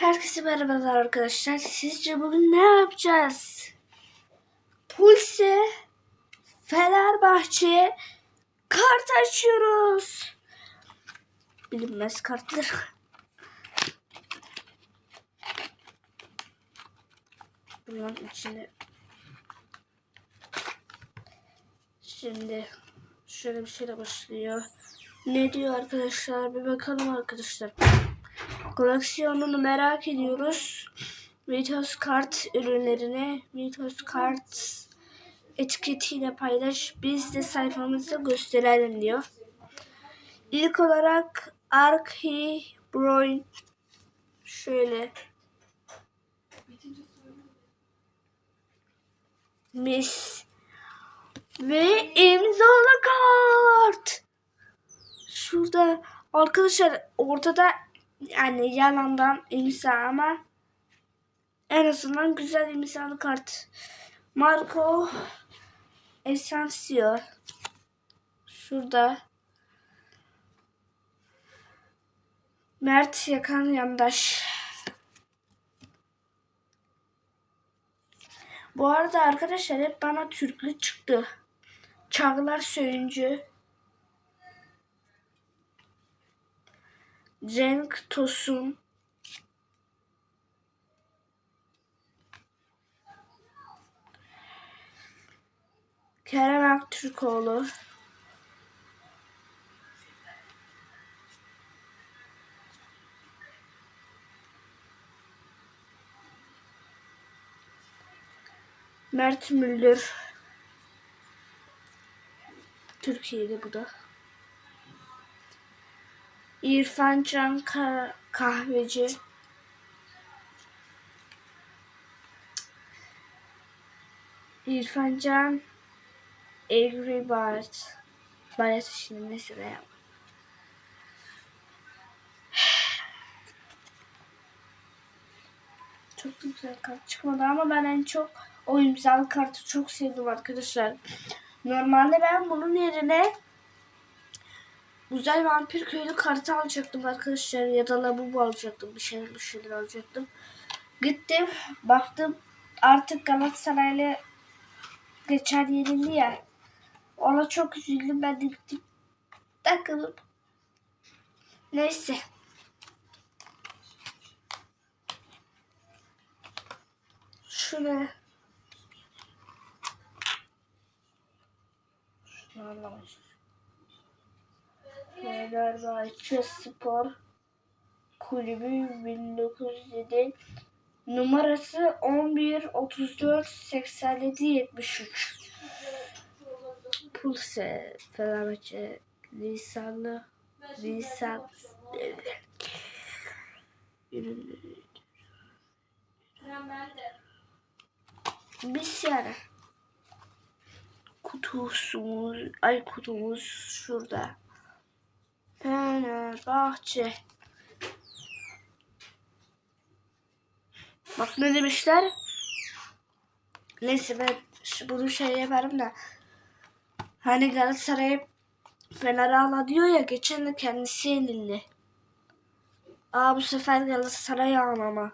Herkese merhabalar arkadaşlar. Sizce bugün ne yapacağız? Pulse Fenerbahçe kart açıyoruz. Bilinmez kartlar. Bunların içinde Şimdi şöyle bir şeyle başlıyor. Ne diyor arkadaşlar? Bir bakalım arkadaşlar. Koleksiyonunu merak ediyoruz. Mitos kart ürünlerini Mitos kart etiketiyle paylaş. Biz de sayfamızda gösterelim diyor. İlk olarak Arki Broin şöyle Miss ve imzalı kart. Şurada arkadaşlar ortada yani yalandan imza ama en azından güzel imzalı kart. Marco Esensio. Şurada. Mert Yakan Yandaş. Bu arada arkadaşlar hep bana Türklü çıktı. Çağlar Söyüncü. Cenk Tosun. Kerem Aktürkoğlu. Mert Müldür. Türkiye'de bu da. İrfan Can Ka- Kahveci. İrfan Can Angry Bird. Bayat şimdi neyse ya. Çok güzel kart çıkmadı ama ben en çok o imzalı kartı çok sevdim arkadaşlar. Normalde ben bunun yerine Güzel vampir köylü kartı alacaktım arkadaşlar ya da labubu alacaktım bir şeyler bir şeyler alacaktım. Gittim baktım artık Galatasaray'la geçer yenildi ya. Ona çok üzüldüm ben de gittim takılıp. Neyse. Şuraya. Şunu anlamadım. Fenerbahçe Spor Kulübü 1907 numarası 11 34 87 73 Pulse Fenerbahçe lisanlı lisan biz yani kutusumuz ay kutumuz şurada Fenerbahçe. Bak ne demişler? Neyse ben bunu şey yaparım da. Hani Galatasaray Fener'e ala diyor ya geçen de kendisi yenildi. Aa bu sefer Galatasaray ağlama.